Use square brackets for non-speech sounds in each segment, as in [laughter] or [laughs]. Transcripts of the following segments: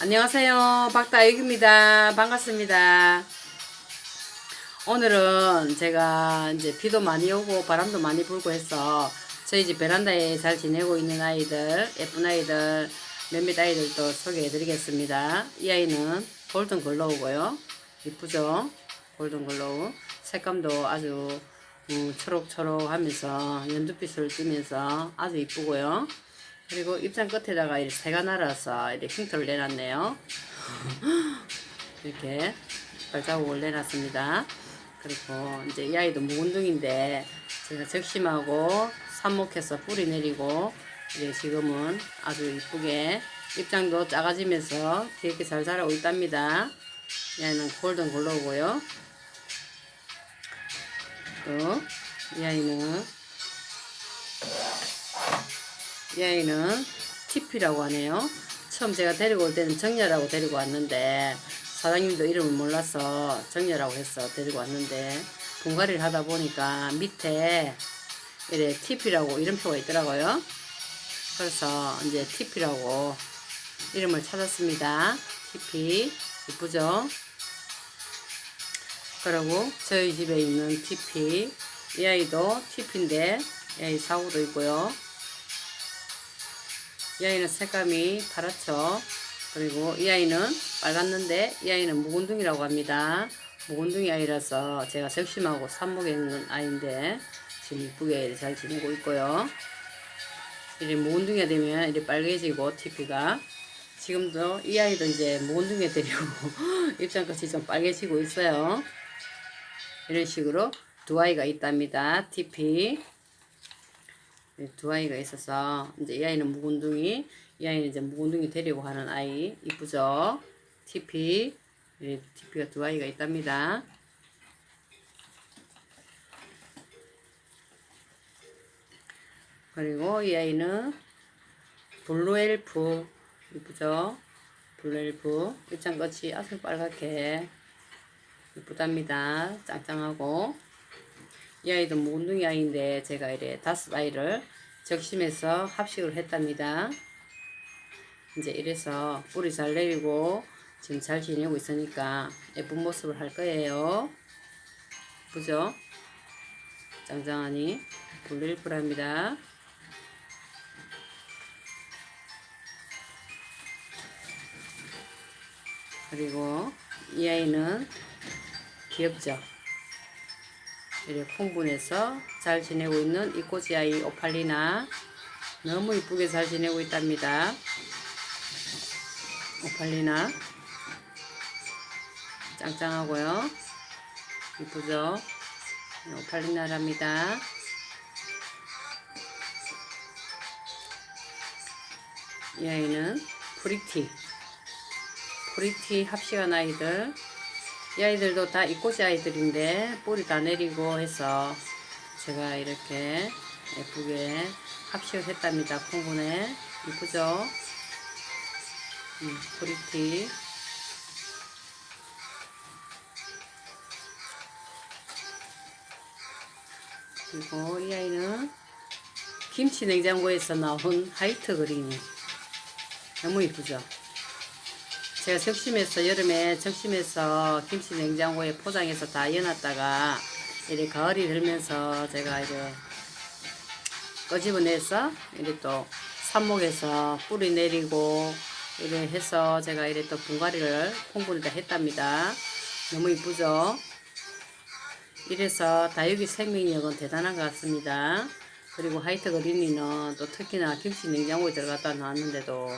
안녕하세요. 박다육입니다. 반갑습니다. 오늘은 제가 이제 비도 많이 오고 바람도 많이 불고 해서 저희 집 베란다에 잘 지내고 있는 아이들, 예쁜 아이들, 몇몇 아이들도 소개해 드리겠습니다. 이 아이는 골든 글로우고요. 이쁘죠? 골든 글로우. 색감도 아주 음, 초록초록 하면서 연두빛을 띠면서 아주 이쁘고요. 그리고 입장 끝에다가 이렇게 새가 날아서 이렇게 흉터를 내놨네요. [gasps] 이렇게 발자국을 내놨습니다. 그리고 이제 이 아이도 묵은둥인데 제가 적심하고 삽목해서 뿌리 내리고 이제 지금은 아주 이쁘게 입장도 작아지면서 귀엽게 잘 자라고 있답니다. 이 아이는 골든 글로우고요. 또 이 아이는 이 아이는 티피라고 하네요. 처음 제가 데리고 올 때는 정렬하고 데리고 왔는데 사장님도 이름을 몰라서 정렬하고 해서 데리고 왔는데 분갈이를 하다 보니까 밑에 이래 티피라고 이름표가 있더라고요. 그래서 이제 티피라고 이름을 찾았습니다. 티피 이쁘죠? 그리고 저희 집에 있는 티피 이 아이도 티피인데 이 아이 사고도 있고요. 이 아이는 색감이 파랗죠. 그리고 이 아이는 빨갛는데 이 아이는 묵은둥이라고 합니다. 묵은둥이 아이라서 제가 적심하고 삽목에 있는 아이인데 지금 이쁘게 잘 지내고 있고요. 이제 묵은둥이가 되면 이렇게 빨개지고 TP가 지금도 이 아이도 이제 묵은둥이에 데리고 [laughs] 입장끝이 좀 빨개지고 있어요. 이런 식으로 두 아이가 있답니다. 네, 두 아이가 있어서 이제 이 아이는 묵은둥이, 이 아이는 이제 묵은둥이 데리고 가는 아이 이쁘죠? TP, 네, TP가 두 아이가 있답니다. 그리고 이 아이는 블루엘프 이쁘죠? 블루엘프 입장 끝이 아주 빨갛게 이쁘답니다. 짱짱하고 이 아이도 묵은둥이 아이인데 제가 이래 다섯 아이를 적심해서 합식을 했답니다. 이제 이래서 뿌리 잘 내리고 지금 잘 지내고 있으니까 예쁜 모습을 할 거예요. 그죠? 짱짱하니 블루일프랍니다. 그리고 이 아이는 귀엽죠? 이렇게 콩분해서 잘 지내고 있는 이 꽃이 아이 오팔리나 너무 이쁘게 잘 지내고 있답니다. 오팔리나 짱짱하고요. 이쁘죠? 오팔리나랍니다. 이 아이는 프리티 프리티 합식한 아이들 이 아이들도 다 이꽃이 아이들인데 뿌리 다 내리고 해서 제가 이렇게 예쁘게 합식을 했답니다. 콩분에 이쁘죠? 음, 프리티 그리고 이 아이는 김치 냉장고에서 나온 화이트 그린이 너무 이쁘죠? 제가 적심해서 여름에 적심해서 김치 냉장고에 포장해서 다 여놨다가 이렇게 가을이 들면서 제가 이제 꺼집어내서 이렇게 또 삽목에서 뿌리 내리고 이래 해서 제가 이래 또 분갈이를 콩분을 다 했답니다. 너무 이쁘죠? 이래서 다육이 생명력은 대단한 것 같습니다. 그리고 하이트 그린이는 또 특히나 김치 냉장고에 들어갔다 나왔는데도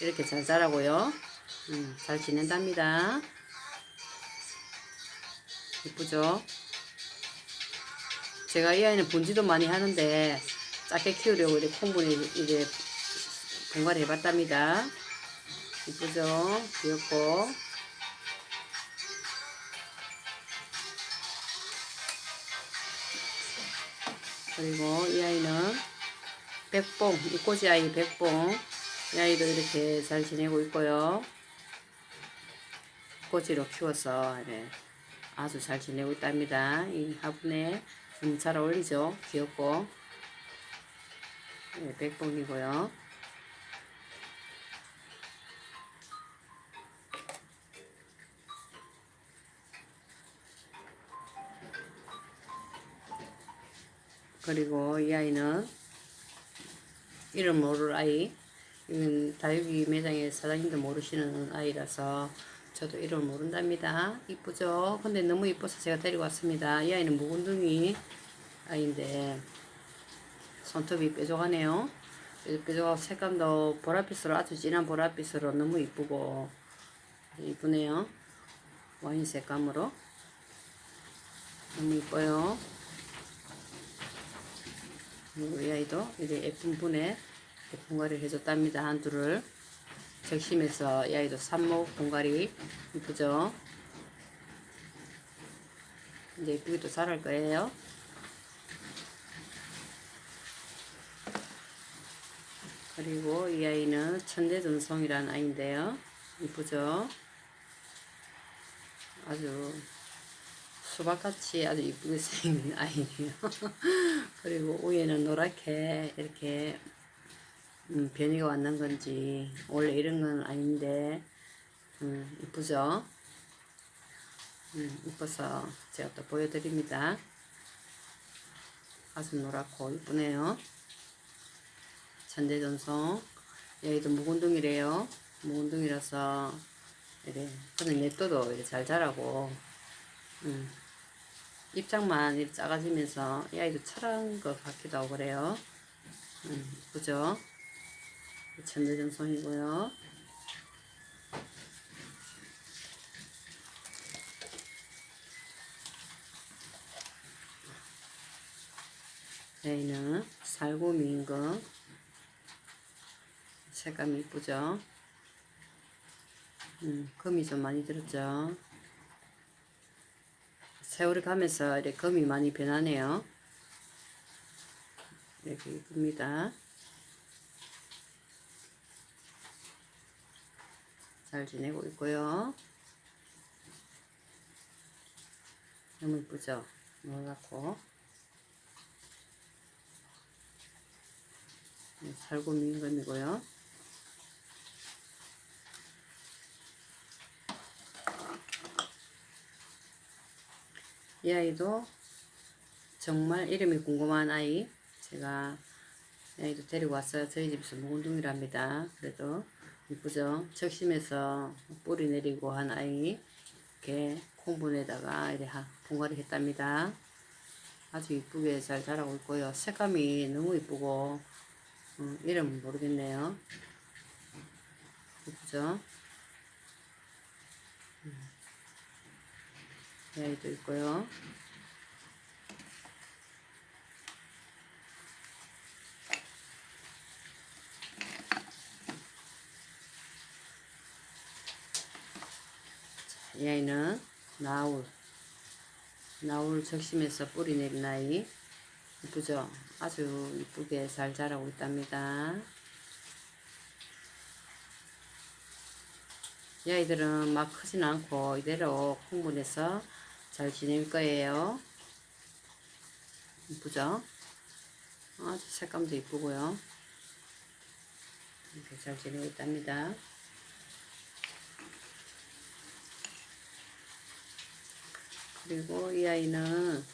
이렇게 잘 자라고요. 음, 잘 지낸답니다. 이쁘죠? 제가 이 아이는 분지도 많이 하는데 작게 키우려고 이렇게 콩분에 이렇게 분갈이 해봤답니다. 이쁘죠? 귀엽고. 그리고 이 아이는 백봉, 이 꽃이 아이 백봉. 이 아이도 이렇게 잘 지내고 있고요. 닭꼬지로 키워서 네, 아주 잘 지내고 있답니다. 이 화분에 음, 잘 어울리죠? 귀엽고 네, 백봉이고요. 그리고 이 아이는 이름 모를 아이 이건 다육이 매장의 사장님도 모르시는 아이라서 저도 이름을 모른답니다. 이쁘죠? 근데 너무 이뻐서 제가 데리고 왔습니다. 이 아이는 묵은둥이 아이인데 손톱이 뾰족하네요. 뾰족하고 색감도 보랏빛으로 아주 진한 보랏빛으로 너무 이쁘고 이쁘네요. 와인 색감으로 너무 이뻐요. 이 아이도 이제 예쁜 분에 분갈이를 해줬답니다. 한두를 적심해서 이 아이도 삽목 분갈이 이쁘죠? 이제 이쁘게 또 자랄 거예요. 그리고 이 아이는 천대전송이라는 아이인데요. 이쁘죠? 아주 수박같이 아주 이쁘게 생긴 아이예요. [laughs] 그리고 위에는 노랗게 이렇게 음, 변이가 왔는 건지 원래 이런 건 아닌데 음, 이쁘죠? 음, 이뻐서 제가 또 보여드립니다. 아주 노랗고 이쁘네요. 천대전송 여기도 묵은둥이래요. 묵은둥이라서 이래 근데 냅둬도 이렇게 잘 자라고 음, 입장만 이렇게 작아지면서 이 아이도 철한 것 같기도 하고 그래요. 음, 이쁘죠? 천대전송이고요. 여기는 살구미인 거. 색감 이쁘죠? 음, 금이 좀 많이 들었죠? 세월이 가면서 이렇게 금이 많이 변하네요. 이렇게 이쁩니다. 잘 지내고 있고요. 너무 이쁘죠? 놀랍고. 네, 살구미 임금이고요. 이 아이도 정말 이름이 궁금한 아이. 제가 이 아이도 데리고 왔어요. 저희 집에서 묵은둥이랍니다. 그래도 이쁘죠? 적심해서 뿌리 내리고 한 아이. 이렇게 콩분에다가 이렇게 분갈이 했답니다. 아주 이쁘게 잘 자라고 있고요. 색감이 너무 이쁘고, 음, 이름은 모르겠네요. 이쁘죠? 음. 이 아이도 있고요. 이 아이는 나울 나울 적심에서 뿌리 내린 아이 이쁘죠? 아주 이쁘게 잘 자라고 있답니다. 이 아이들은 막 크진 않고 이대로 콩분해서 잘 지낼 거예요. 이쁘죠? 아주 색감도 이쁘고요. 이렇게 잘 지내고 있답니다. 그리고 이 아이는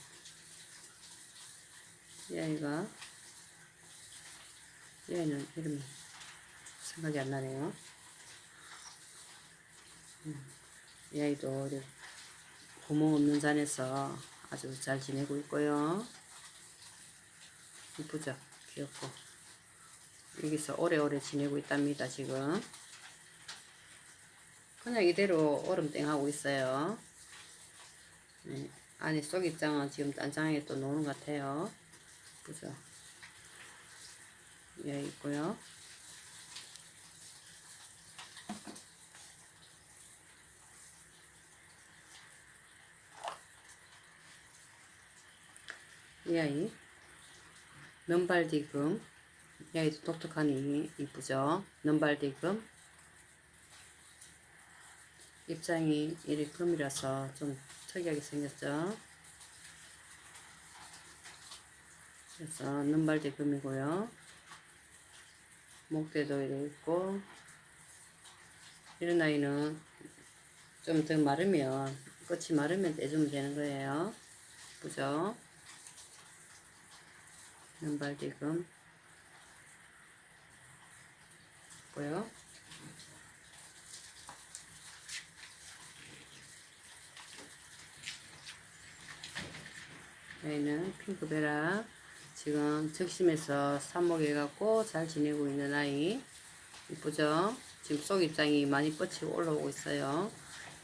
이 아이가 이 아이는 이름이 생각이 안 나네요. 음, 이 아이도 구멍 없는 잔에서 아주 잘 지내고 있고요. 이쁘죠? 귀엽고. 여기서 오래오래 지내고 있답니다, 지금. 그냥 이대로 얼음땡 하고 있어요. 네, 안에 속 입장은 지금 딴장하게 또 노는 것 같아요. 이쁘죠? 예, 있고요. 이 아이 넘발디금 이 아이도 독특하니 이쁘죠 넘발디금 입장이 이리 금이라서 좀 특이하게 생겼죠 그래서 넘발디금이고요 목대도 이렇게 있고 이런 아이는 좀 더 마르면 끝이 마르면 떼주면 되는 거예요. 그죠? 눈발디금 있고요. 여기는 핑크베라 지금 적심에서 삽목해갖고 잘 지내고 있는 아이 이쁘죠? 지금 속 입장이 많이 뻗치고 올라오고 있어요.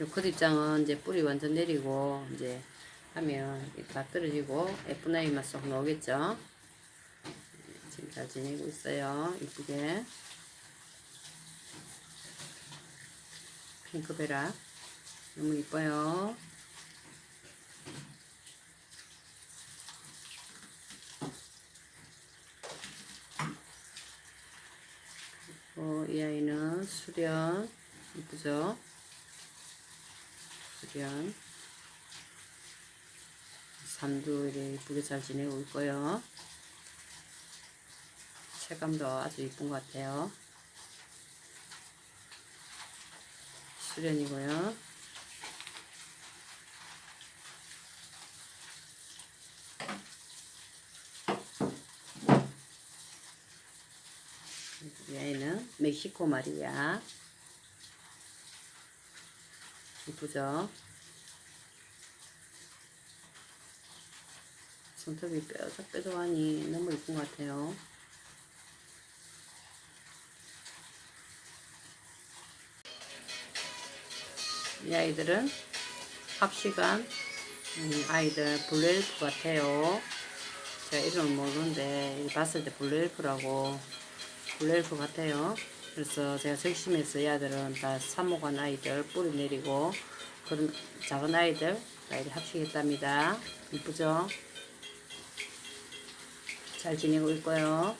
이 겉입장은 이제 뿌리 완전 내리고 이제 하면 다 떨어지고 예쁜 아이만 쏙 나오겠죠? 지금 잘 지내고 있어요. 이쁘게 핑크베라 너무 이뻐요. 어, 이 아이는 수련 이쁘죠? 수련 삼두 이쁘게 잘 지내고 있고요. 체감도 아주 이쁜 것 같아요. 수련이고요. 얘는 멕 시코 말이야. 이쁘죠? 손톱이 뾰족뾰족하니 너무 이쁜 것 같아요. 이 아이들은 합시간 음, 아이들 블루엘프 같아요. 제가 이름을 모르는데 봤을 때 블루엘프라고 블루엘프 같아요. 그래서 제가 적심해서 이 아들은 다 사모관 아이들 뿌리 내리고 그런 작은 아이들 아이들 합식했답니다. 이쁘죠? 잘 지내고 있고요.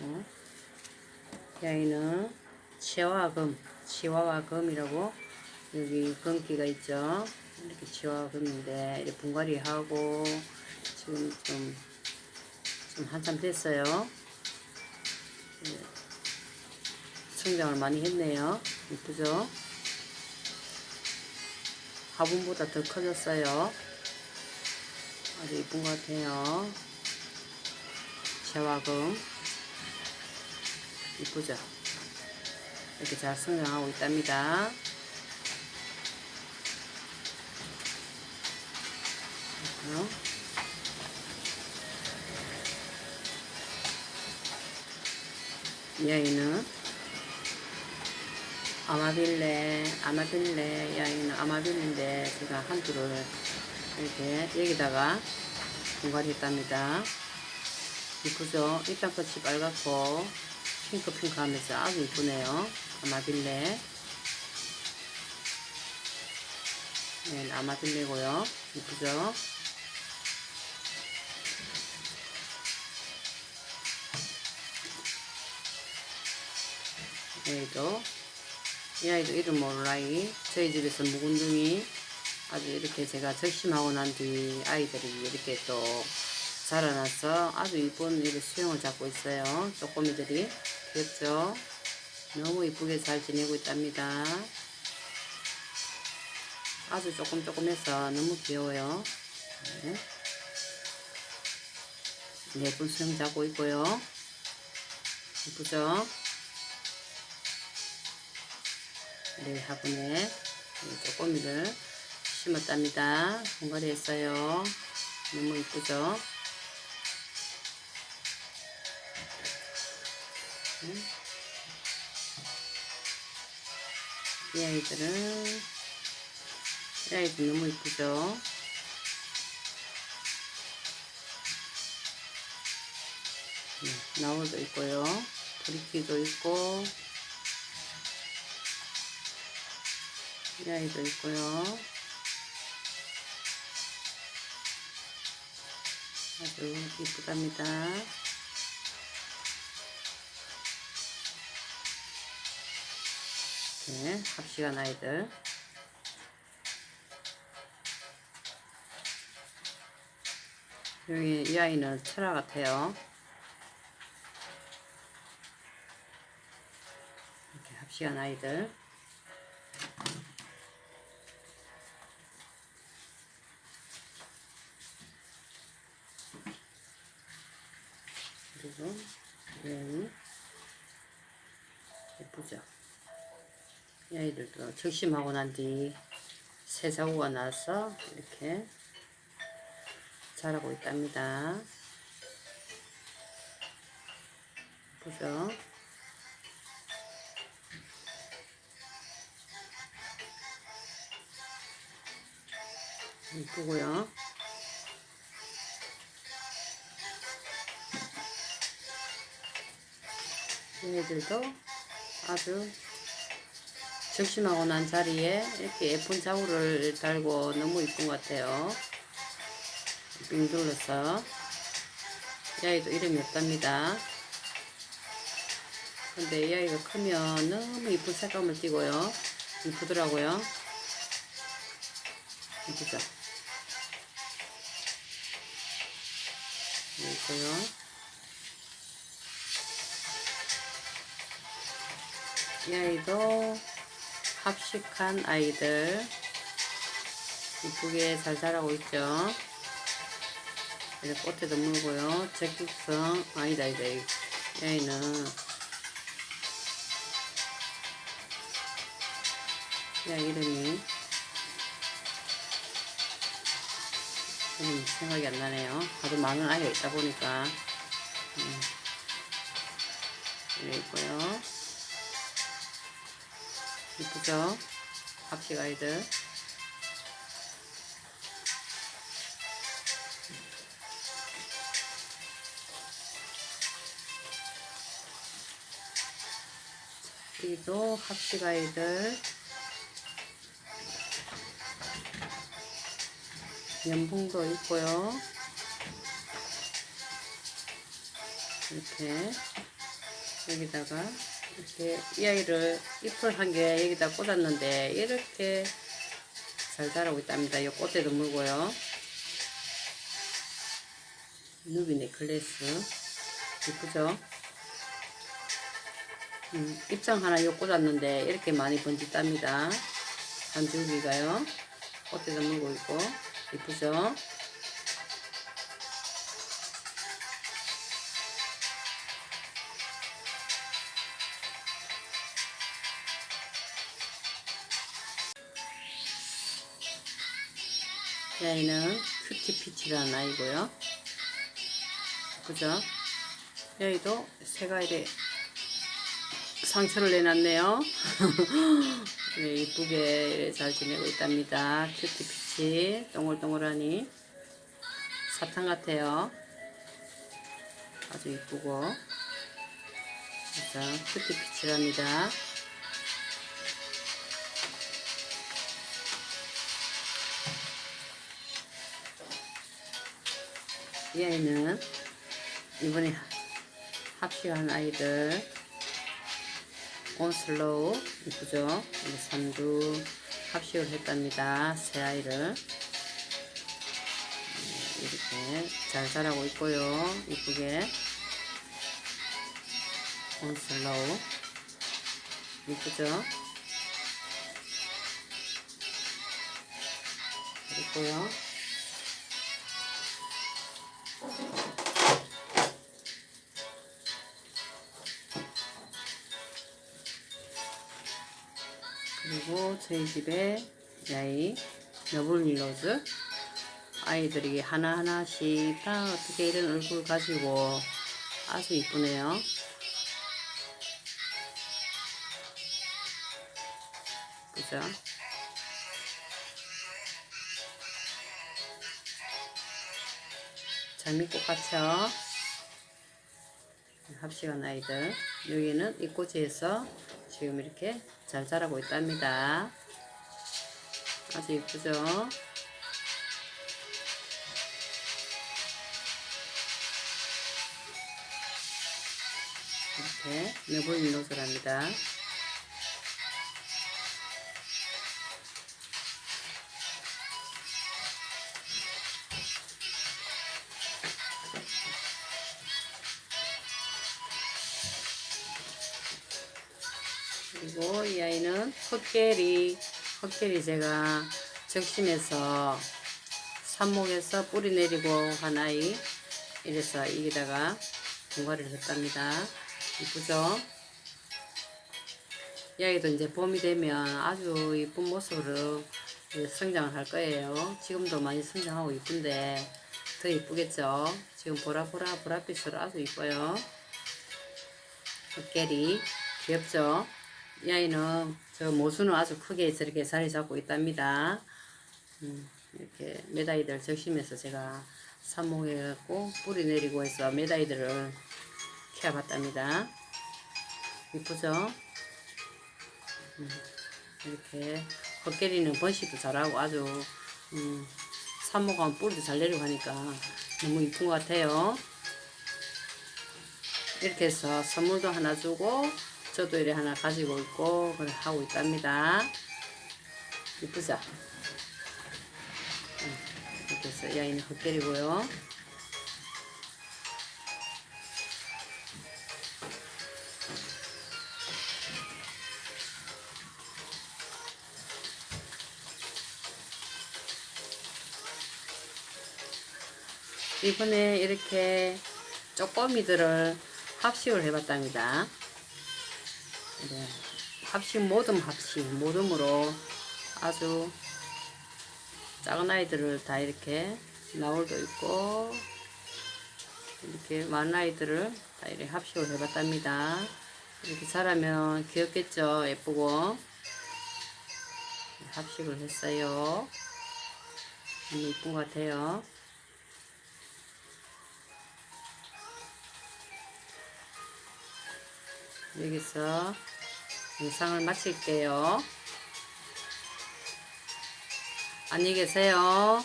어? 이 아이는 치와와금, 치와와금이라고 여기 금기가 있죠. 이렇게 치와와금인데 이렇게 분갈이하고 지금 좀, 좀 한참 됐어요. 예. 성장을 많이 했네요. 이쁘죠? 화분보다 더 커졌어요. 아주 이쁜 것 같아요. 제화금 이쁘죠? 이렇게 잘 성장하고 있답니다. 그리고요. 이 아이는 아마빌레, 아마빌레, 이 아이는 아마빌레인데 제가 한두를 이렇게 여기다가 분갈이 했답니다. 이쁘죠? 입장 끝이 빨갛고 핑크핑크 하면서 아주 이쁘네요. 아마빌레. 네, 아마빌레고요. 이쁘죠? 여기도. 이 아이도 이름 아이. 저희 집에서 묵은둥이 아주 이렇게 제가 적심하고 난 뒤 아이들이 이렇게 또 자라나서 아주 이쁜 이렇게 수영을 잡고 있어요. 쪼꼬미들이. 귀엽죠? 너무 이쁘게 잘 지내고 있답니다. 아주 조금 조금 해서 너무 귀여워요. 네. 예쁜 수영 잡고 있고요. 이쁘죠 네, 화분에 쪼꼬미를 심었답니다. 공갈이 했어요. 너무 이쁘죠? 이 아이들은 이 아이들 너무 이쁘죠? 네, 나울도 있고요. 브리키도 있고 이 아이도 있고요. 아주 이쁘답니다. 네, 합시간 아이들. 여기 이 아이는 철화 같아요. 이렇게 합시간 아이들. 그리고 이 예쁘죠? 이 아이들도 적심하고 난 뒤새 자구가 나서 이렇게 자라고 있답니다. 보죠? 이쁘고요. 얘네들도 아주 적심하고 난 자리에 이렇게 예쁜 자우를 달고 너무 이쁜 것 같아요. 빙 둘러서 이 아이도 이름이 없답니다. 근데 이 아이가 크면 너무 이쁜 색감을 띠고요. 이쁘더라고요. 이쁘죠? 이쁘요. 이 아이도 합식한 아이들 이쁘게 잘 자라고 있죠. 이렇게 꽃에도 물고요. 적극성 아니다 아니다 이 아이는 이 아이 이름이 음, 생각이 안 나네요. 아주 많은 아이가 있다 보니까 음, 이래 있고요. 이쁘죠? 합식 아이들. 여기도 합식 아이들. 연봉도 있고요. 이렇게 여기다가 이렇게 이 아이를 잎을 한 개 여기다 꽂았는데 이렇게 잘 자라고 있답니다. 이 꽃에도 물고요. 누비 넥클래스 이쁘죠? 음, 입장 하나 요 꽂았는데 이렇게 많이 번졌답니다. 한 줄기가요. 꽃에도 물고 있고 이쁘죠? 아이는 큐티피치라는 아이고요. 그죠? 이 아이도 새가일에 상처를 내놨네요. [laughs] 네, 이쁘게 잘 지내고 있답니다. 큐티피치 동글동글하니 사탕 같아요. 아주 이쁘고 그래서 큐티피치랍니다. 이 아이는 이번에 합식한 아이들 온슬로우 이쁘죠? 산두 합식을 했답니다. 새 아이를 음, 이렇게 잘 자라고 있고요. 이쁘게 온슬로우 이쁘죠? 있고요. 그리고 저희 집에 이 아이 너블밀로즈 아이들이 하나하나씩 다 어떻게 이런 얼굴 가지고 아주 이쁘네요. 그죠? 장미꽃 같죠? 합식한 아이들 여기는 이 꽃에서 지금 이렇게 잘 자라고 있답니다. 아주 예쁘죠? 이렇게 너블 밀로즈랍니다 헛개리, 헛개리 제가 적심해서 삽목에서 뿌리 내리고 한 아이. 이래서 여기다가 분갈이를 했답니다. 이쁘죠? 이 아이도 이제 봄이 되면 아주 이쁜 모습으로 성장을 할 거예요. 지금도 많이 성장하고 이쁜데 더 이쁘겠죠? 지금 보라보라 보랏빛으로 아주 이뻐요. 흑개리 귀엽죠? 이 아이는 저 모수는 아주 크게 저렇게 자리 잡고 있답니다. 음, 이렇게 메다이들 적심해서 제가 삽목해갖고 뿌리 내리고 해서 메다이들을 키워봤답니다. 이쁘죠? 음, 이렇게 헛개리는 번식도 잘하고 아주 음, 삽목하면 뿌리도 잘 내리고 하니까 너무 이쁜 것 같아요. 이렇게 해서 선물도 하나 주고 저도 이래 하나 가지고 있고 그래 하고 있답니다. 이쁘죠? 음, 이렇게 해서 이 아이는 헛개리고요. 이번에 이렇게 쪼꼬미들을 합식을 해봤답니다. 네, 합식 모듬 합식 모듬으로 아주 작은 아이들을 다 이렇게 나올도 있고 이렇게 많은 아이들을 다 이렇게 합식을 해봤답니다. 이렇게 자라면 귀엽겠죠? 예쁘고 합식을 했어요. 너무 이쁜 것 같아요. 여기서 영상을 마칠게요. 안녕히 계세요.